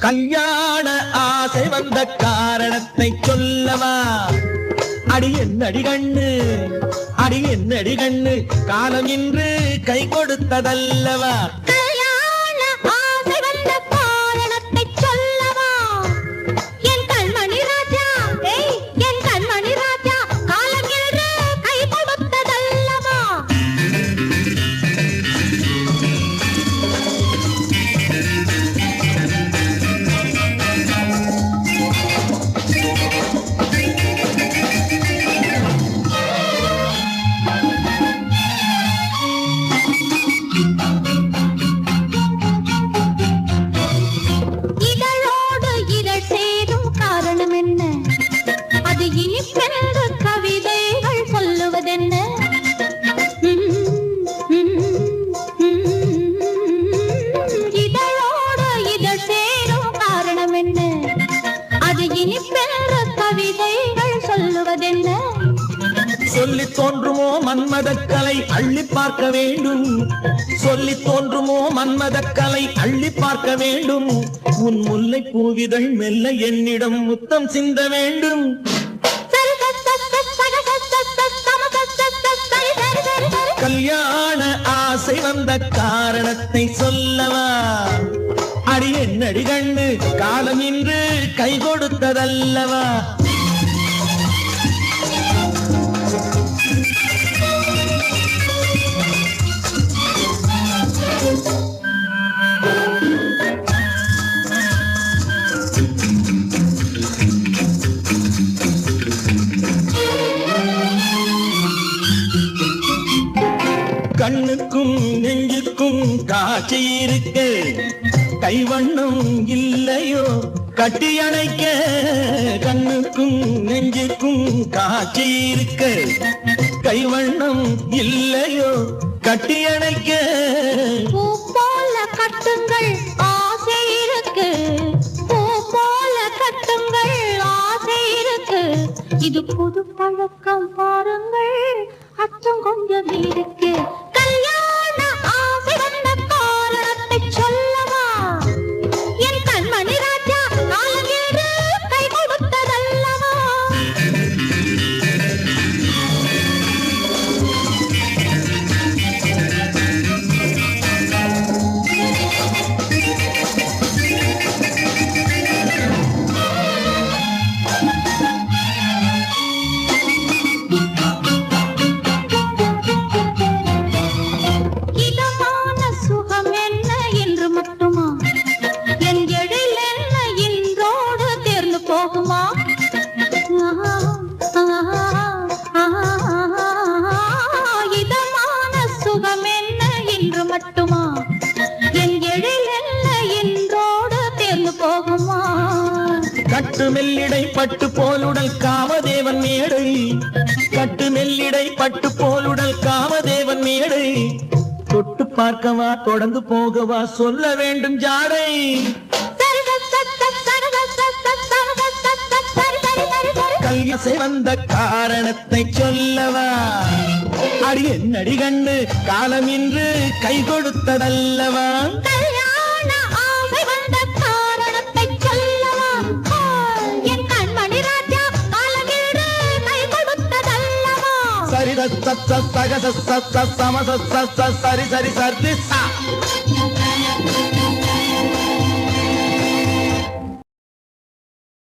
கல்யாண ஆசை வந்த காரணத்தை சொல்லவா? அடி என்னடி கண்ணு? அடி என்னடி கண்ணு? காலம் இன்று கை கொடுத்ததல்லவா? அது கவிதைகள் சொல்லுவதென்ன? இதழோடு இதழ் சேரும் காரணம் என்ன அது இனிப்பென்று கவிதைகள் சொல்லுவதென்ன? சொல்லி தோன்றுமோ மன்மதக்கலை அள்ளி பார்க்க வேண்டும். சொல்லி தோன்றுமோ மன்மதக்கலை அள்ளி பார்க்க வேண்டும். உன் முல்லை பூவிதழ் மெல்ல என்னிடம் முத்தம் சிந்த வேண்டும். வந்த காரணத்தை சொல்லவா? அடி என்னடி கண்ணு காலம் இன்று கை கொடுத்ததல்லவா? கண்ணுக்கும் நெஞ்சுக்கும் காட்சி இருக்க. கைவண்ணம் இல்லையோ? கட்டி அணைக்க கண்ணுக்கும் நெஞ்சுக்கும் காட்சி இருக்க. கைவண்ணம் இல்லையோ? கட்டி அணைக்க. பூ போல கட்டுங்கள் ஆசை இருக்கு. பூ போல கட்டுங்கள் ஆசை இருக்கு. இது புது பழக்கம் பாருங்கள். அச்சம் கொஞ்சம் இருக்கு கட்டு மெல்லிடை பட்டு போலுடல் காமதேவன் மேடை. கட்டு மெல்லிடை பட்டு போலுடல் காமதேவன் மேடை. தொட்டு பார்க்கவா தொடர்ந்து போகவா சொல்ல வேண்டும் ஜாடை. கல்யாசை வந்த காரணத்தை சொல்லவா? அடி என்னடி கண்டு காலம் இன்று கை கொடுத்ததல்லவா? సగ సగ సగ సమ సరి సరి సరి స